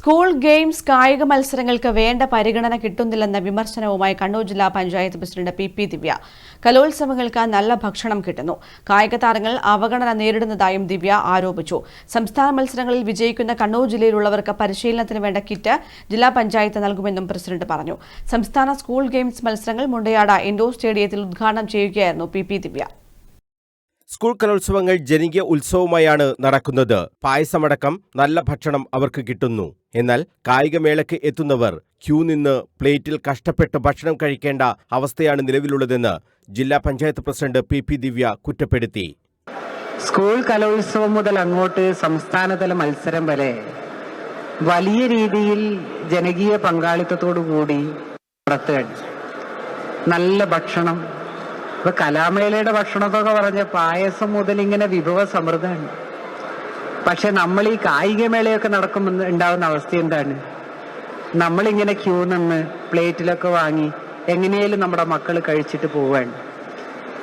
School games കായിക മത്സരങ്ങൾക്ക് വേണ്ട പരിഗണന കിട്ടുന്നില്ലെന്ന വിമർശനവുമായി കണ്ണൂർ ജില്ലാ panchayat president P P Divya. കലോത്സവങ്ങൾക്ക് നല്ല ഭക്ഷണം കിട്ടുന്നു. കായിക താരങ്ങൾ അവഗണന നേരിടുന്നതായും ദിവ്യ ആരോപിച്ചു. സംസ്ഥാന മത്സരങ്ങളിൽ വിജയിക്കുന്ന കണ്ണൂർ ജില്ലയിലുള്ളവർക്ക് പരിശീലനത്തിന് വേണ്ട കിറ്റ് ജില്ലാ പഞ്ചായത്ത് നൽകുമെന്നും പ്രസിഡന്റ് പറഞ്ഞു. സംസ്ഥാന സ്കൂൾ ഗെയിംസ് മത്സരങ്ങൾ മുണ്ടയാട ഇൻഡോർ സ്റ്റേഡിയത്തിൽ ഉദ്ഘാടനം ചെയ്യുകയായിരുന്നു പി പി ദിവ്യ. സ്കൂൾ കലോത്സവങ്ങൾ ജനകീയ ഉത്സവമായാണ് നടക്കുന്നത്. പായസമടക്കം നല്ല ഭക്ഷണം അവർക്ക് കിട്ടുന്നു. എന്നാൽ കായികമേളയ്ക്ക് എത്തുന്നവർ ക്യൂ നിന്ന് പ്ലേറ്റിൽ കഷ്ടപ്പെട്ട് ഭക്ഷണം കഴിക്കേണ്ട അവസ്ഥയാണ് നിലവിലുള്ളതെന്ന് ജില്ലാ panchayat president P P Divya കുറ്റപ്പെടുത്തി. സ്കൂൾ കലോത്സവം മുതൽ അങ്ങോട്ട് സംസ്ഥാനതല മത്സരം വരെ വലിയ രീതിയിൽ ജനകീയ പങ്കാളിത്തത്തോടു കൂടി നടത്തുകയാണ്. നല്ല ഭക്ഷണം ഇപ്പൊ കലാമേളയുടെ ഭക്ഷണത്തൊക്കെ പറഞ്ഞ പായസം മുതൽ ഇങ്ങനെ വിഭവ സമൃദ്ധമാണ്. പക്ഷെ നമ്മൾ ഈ കായികമേളയൊക്കെ നടക്കുമ്പോൾ ഉണ്ടാവുന്ന അവസ്ഥ എന്താണ്? നമ്മളിങ്ങനെ ക്യൂ നിന്ന് പ്ലേറ്റിലൊക്കെ വാങ്ങി എങ്ങനെയും നമ്മുടെ മക്കൾ കഴിച്ചിട്ട് പോവാണ്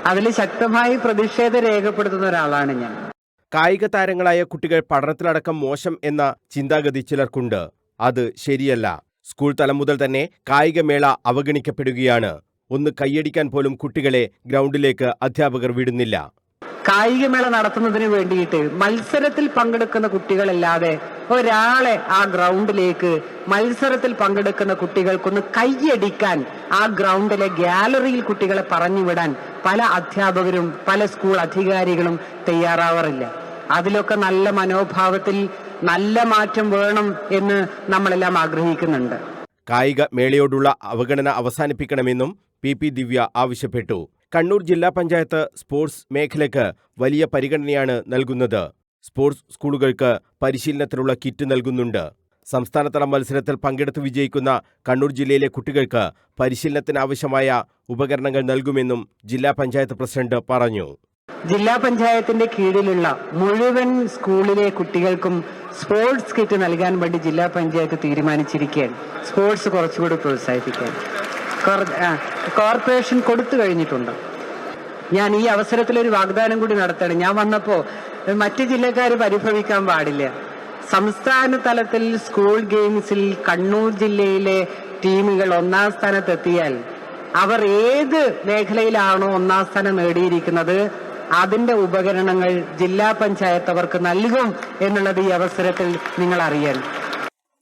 അതിൽ ശക്തമായി പ്രതിഷേധം രേഖപ്പെടുത്തുന്ന ഒരാളാണ് ഞാൻ. കായിക താരങ്ങളായ കുട്ടികൾ പഠനത്തിലടക്കം മോശം എന്ന ചിന്താഗതി ചിലർക്കുണ്ട്. അത് ശരിയല്ല. സ്കൂൾ തലം മുതൽ തന്നെ കായികമേള അവഗണിക്കപ്പെടുകയാണ്. ഒന്ന് കൈയടിക്കാൻ പോലും കുട്ടികളെ ഗ്രൗണ്ടിലേക്ക് അധ്യാപകർ വിടുന്നില്ല. കായികമേള നടത്തുന്നതിന് വേണ്ടിയിട്ട് മത്സരത്തിൽ പങ്കെടുക്കുന്ന കുട്ടികളല്ലാതെ ഒരാളെ ആ ഗ്രൗണ്ടിലേക്ക് മത്സരത്തിൽ പങ്കെടുക്കുന്ന കുട്ടികൾക്കൊന്ന് കൈയടിക്കാൻ ആ ഗ്രൗണ്ടിലെ ഗ്യാലറിയിൽ കുട്ടികളെ പറഞ്ഞു വിടാൻ പല അധ്യാപകരും പല സ്കൂൾ അധികാരികളും തയ്യാറാവാറില്ല. അതിലൊക്കെ നല്ല മനോഭാവത്തിൽ നല്ല മാറ്റം വേണം എന്ന് നമ്മളെല്ലാം ആഗ്രഹിക്കുന്നുണ്ട്. കായിക മേളയോടുള്ള അവഗണന അവസാനിപ്പിക്കണമെന്നും പി പി ദിവ്യ ആവശ്യപ്പെട്ടു. കണ്ണൂർ ജില്ലാ പഞ്ചായത്ത് സ്പോർട്സ് മേഖലയ്ക്ക് വലിയ പരിഗണനയാണ് നൽകുന്നത്. സ്പോർട്സ് സ്കൂളുകൾക്ക് പരിശീലനത്തിനുള്ള കിറ്റ് നൽകുന്നുണ്ട്. സംസ്ഥാനതല മത്സരത്തിൽ പങ്കെടുത്ത് വിജയിക്കുന്ന കണ്ണൂർ ജില്ലയിലെ കുട്ടികൾക്ക് പരിശീലനത്തിനാവശ്യമായ ഉപകരണങ്ങൾ നൽകുമെന്നും ജില്ലാ പഞ്ചായത്ത് പ്രസിഡന്റ് പറഞ്ഞു. ജില്ലാ പഞ്ചായത്തിന്റെ കീഴിലുള്ള മുഴുവൻ സ്കൂളിലെ കുട്ടികൾക്കും സ്പോർട്സ് കിറ്റ് നൽകാൻ വേണ്ടി ജില്ലാ പഞ്ചായത്ത് തീരുമാനിച്ചിരിക്കുകയാണ്. സ്പോർട്സ് കുറച്ചുകൂടി പ്രോത്സാഹിപ്പിക്കാൻ. കോർപ്പറേഷൻ കൊടുത്തു കഴിഞ്ഞിട്ടുണ്ട്. ഞാൻ ഈ അവസരത്തിൽ ഒരു വാഗ്ദാനം കൂടി നടത്തണം. ഞാൻ വന്നപ്പോ മറ്റു ജില്ലക്കാർ പരിഭവിക്കാൻ പാടില്ല. സംസ്ഥാന തലത്തിൽ സ്കൂൾ ഗെയിംസിൽ കണ്ണൂർ ജില്ലയിലെ ടീമുകൾ ഒന്നാം സ്ഥാനത്തെത്തിയാൽ അവർ ഏത് മേഖലയിലാണോ ഒന്നാം സ്ഥാനം നേടിയിരിക്കുന്നത് അതിന്റെ ഉപകരണങ്ങൾ ജില്ലാ പഞ്ചായത്ത് അവർക്ക് നൽകും എന്നുള്ളത് ഈ അവസരത്തിൽ നിങ്ങൾ അറിയാൻ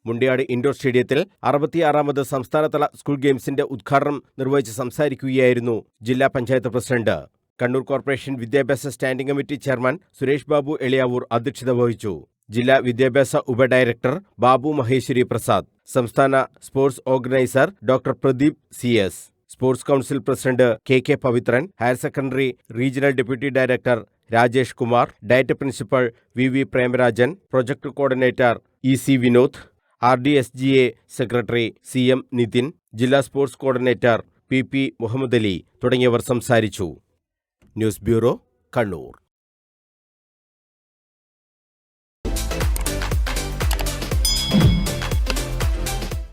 മുണ്ടിയാട് ഇൻഡോർ സ്റ്റേഡിയത്തിൽ അറുപത്തിയാറാമത് സംസ്ഥാനതല സ്കൂൾ ഗെയിംസിന്റെ ഉദ്ഘാടനം നിർവഹിച്ച് സംസാരിക്കുകയായിരുന്നു ജില്ലാ പഞ്ചായത്ത് പ്രസിഡന്റ്. കണ്ണൂർ കോർപ്പറേഷൻ വിദ്യാഭ്യാസ standing committee chairman Suresh Babu Eliyavoor അധ്യക്ഷത വഹിച്ചു. ജില്ലാ വിദ്യാഭ്യാസ ഉപഡയറക്ടർ ബാബു മഹേശ്വരി പ്രസാദ്. സംസ്ഥാന sports organiser doctor Pradeep C S. Sports council president K K Pavithran. Higher secondary regional deputy director Rajesh Kumar. DIET principal V V Premarajan. Project coordinator E C Vinod. R D S G A secretary C M Nithin ജില്ലാ sports coordinator P P Muhammad Ali തുടങ്ങിയവർ സംസാരിച്ചു. News bureau Kannur.